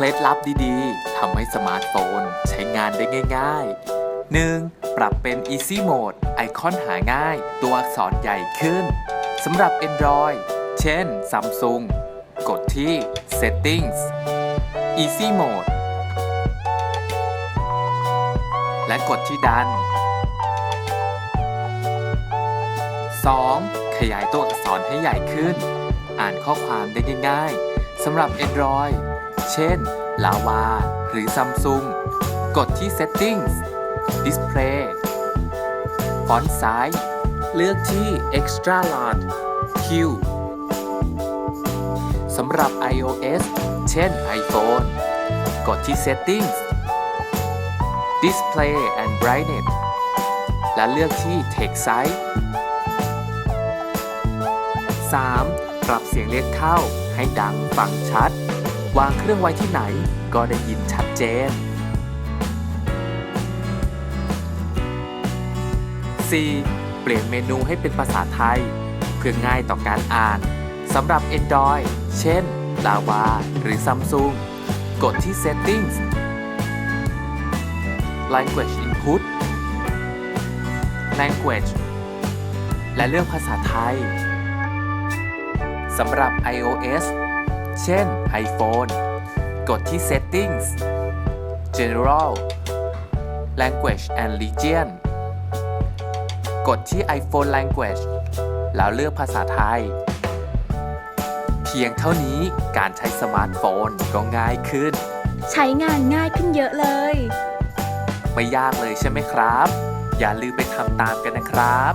เคล็ดลับดีๆทำให้สมาร์ทโฟนใช้งานได้ง่าย ๆ 1. ปรับเป็น Easy Mode ไอคอนหาง่าย ตัวอักษรใหญ่ขึ้นสำหรับ Android เช่น Samsung กดที่ Settings Easy Mode และกดที่ดัน 2. ขยายตัวอักษรให้ใหญ่ขึ้น อ่านข้อความได้ง่ายๆสำหรับ Android เช่น Lava หรือ Samsung กดที่ Settings Display ฟอนต์ซ้ายเลือกที่ Extra Large Q สำหรับ iOS เช่น iPhone กดที่ Settings Display and Brightness และเลือกที่ Text Size 3. ปรับเสียงเรียกเข้าให้ดังฟังชัด วางเครื่องไว้ที่ไหนก็ได้ยินชัดเจน 4. เปลี่ยนเมนูให้เป็นภาษาไทย เพื่อง่ายต่อการอ่านสำหรับ Android เช่น Lava หรือ Samsung กดที่ Settings Language Input Language และเลือกภาษาไทย สำหรับ iOS เช่น iPhone กดที่ Settings General Language and Region กดที่ iPhone Language แล้วเลือกภาษาไทย เพียงเท่านี้การใช้สมาร์ทโฟนก็ง่ายขึ้น ใช้งานง่ายขึ้นเยอะเลย ไม่ยากเลยใช่ไหมครับ อย่าลืมไปทำตามกันนะครับ